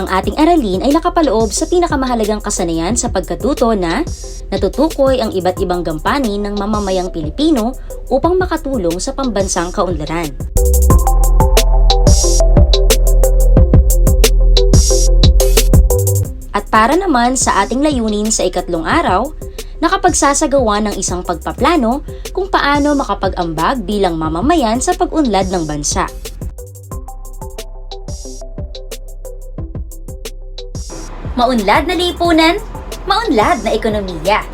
Ang ating aralin ay nakapaloob sa pinakamahalagang kasanayan sa pagkatuto na natutukoy ang iba't ibang gampanin ng mamamayang Pilipino upang makatulong sa pambansang kaunlaran. At para naman sa ating layunin sa ikatlong araw, nakapagsasagawa ng isang pagpaplano kung paano makapag-ambag bilang mamamayan sa pag-unlad ng bansa. Maunlad na lipunan, maunlad na ekonomiya.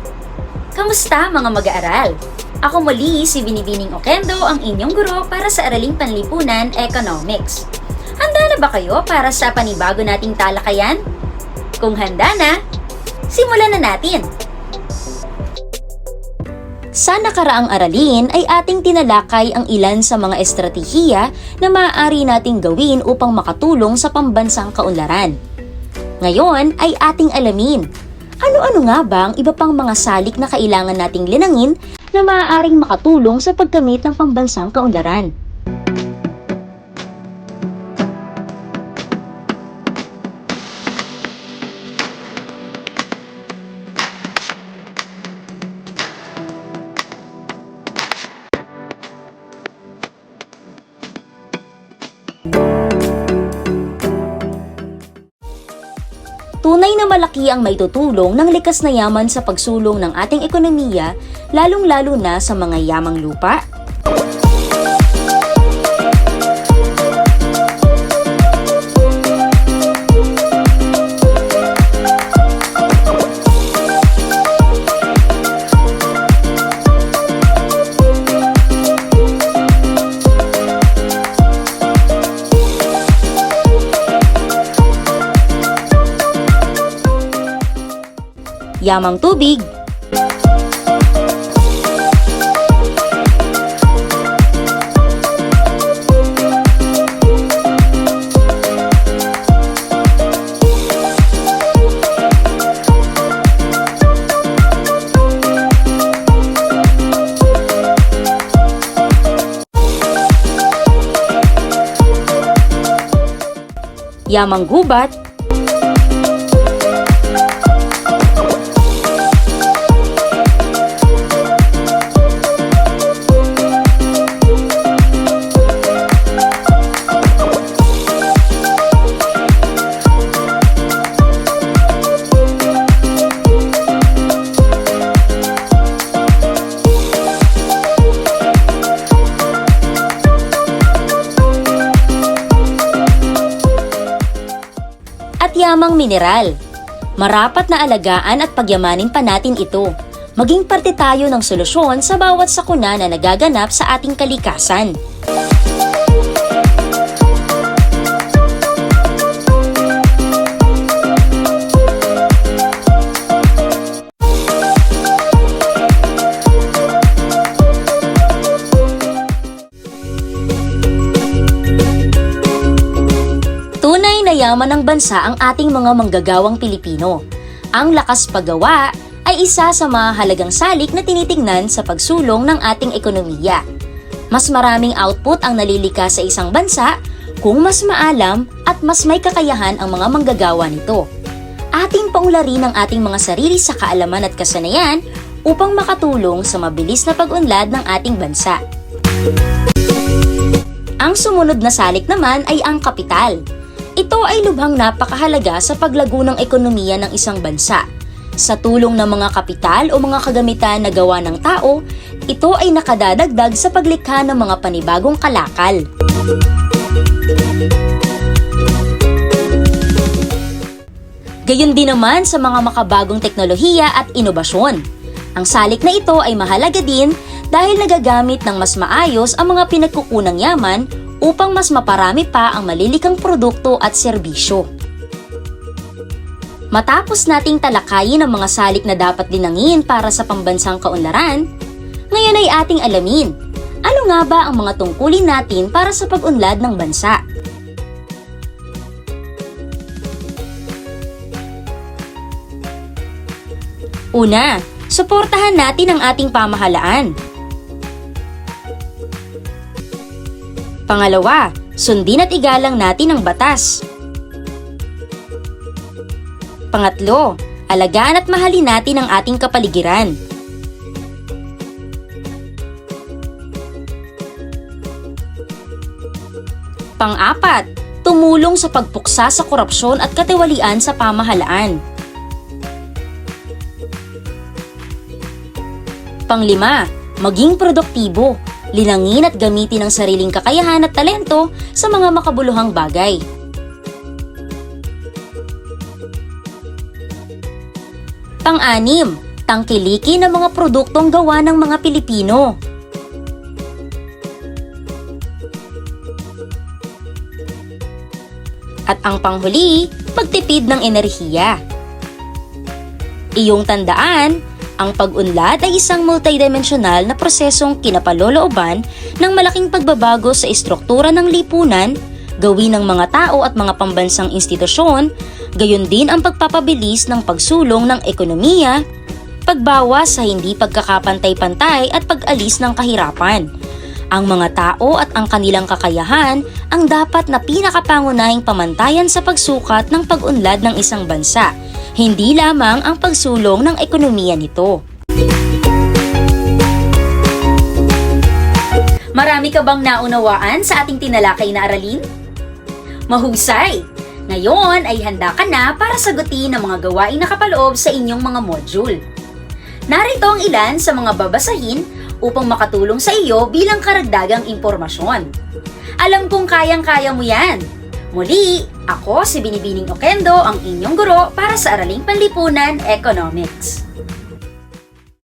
Kamusta mga mag-aaral? Ako muli si Binibining Okendo, ang inyong guro para sa Araling Panlipunan Economics. Handa na ba kayo para sa panibago nating talakayan? Kung handa na, simulan na natin! Sa nakaraang aralin ay ating tinalakay ang ilan sa mga estratehiya na maaari nating gawin upang makatulong sa pambansang kaunlaran. Ngayon ay ating alamin, ano-ano nga ba ang iba pang mga salik na kailangan nating linangin na maaaring makatulong sa pagkamit ng pambansang kaunlaran. Na malaki ang maitutulong ng likas na yaman sa pagsulong ng ating ekonomiya, lalong-lalo na sa mga yamang lupa, yamang tubig, yamang gubat, at yamang mineral. Marapat na alagaan at pagyamanin pa natin ito. Maging parte tayo ng solusyon sa bawat sakuna na nagaganap sa ating kalikasan. Yaman ng bansa ang ating mga manggagawang Pilipino. Ang lakas paggawa ay isa sa mahalagang salik na tinitingnan sa pagsulong ng ating ekonomiya. Mas maraming output ang nalilika sa isang bansa kung mas maalam at mas may kakayahan ang mga manggagawa nito. Ating paunlarin ang ating mga sarili sa kaalaman at kasanayan upang makatulong sa mabilis na pag-unlad ng ating bansa. Ang sumunod na salik naman ay ang kapital. Ito ay lubhang napakahalaga sa paglago ng ekonomiya ng isang bansa. Sa tulong ng mga kapital o mga kagamitan na gawa ng tao, ito ay nakadadagdag sa paglikha ng mga panibagong kalakal. Gayon din naman sa mga makabagong teknolohiya at inobasyon. Ang salik na ito ay mahalaga din dahil nagagamit ng mas maayos ang mga pinagkukunang yaman upang mas maparami pa ang malilikang produkto at serbisyo. Matapos nating talakayin ang mga salik na dapat dinangin para sa pambansang kaunlaran, ngayon ay ating alamin, ano nga ba ang mga tungkulin natin para sa pag-unlad ng bansa? Una, suportahan natin ang ating pamahalaan. Pangalawa, sundin at igalang natin ang batas. Pangatlo, alagaan at mahalin natin ang ating kapaligiran. Pang-apat, tumulong sa pagpuksa sa korupsyon at katiwalian sa pamahalaan. Panglima, maging produktibo. Linangin at gamitin ang sariling kakayahan at talento sa mga makabuluhang bagay. Pang-anim, tangkilikin ang mga produktong gawa ng mga Pilipino. At ang panghuli, magtipid ng enerhiya. Iyong tandaan, ang pag-unlad ay isang multidimensional na prosesong kinapalolooban ng malaking pagbabago sa istruktura ng lipunan, gawin ng mga tao at mga pambansang institusyon, gayon din ang pagpapabilis ng pagsulong ng ekonomiya, pagbawas sa hindi pagkakapantay-pantay at pag-alis ng kahirapan. Ang mga tao at ang kanilang kakayahan ang dapat na pinakapangunahing pamantayan sa pagsukat ng pag-unlad ng isang bansa, hindi lamang ang pagsulong ng ekonomiya nito. Marami ka bang naunawaan sa ating tinalakay na aralin? Mahusay! Ngayon ay handa ka na para sagutin ang mga gawaing nakapaloob sa inyong mga module. Narito ang ilan sa mga babasahin upang makatulong sa iyo bilang karagdagang impormasyon. Alam kong kayang-kaya mo yan. Muli, ako si Binibining Okendo, ang inyong guro para sa Araling Panlipunan Economics.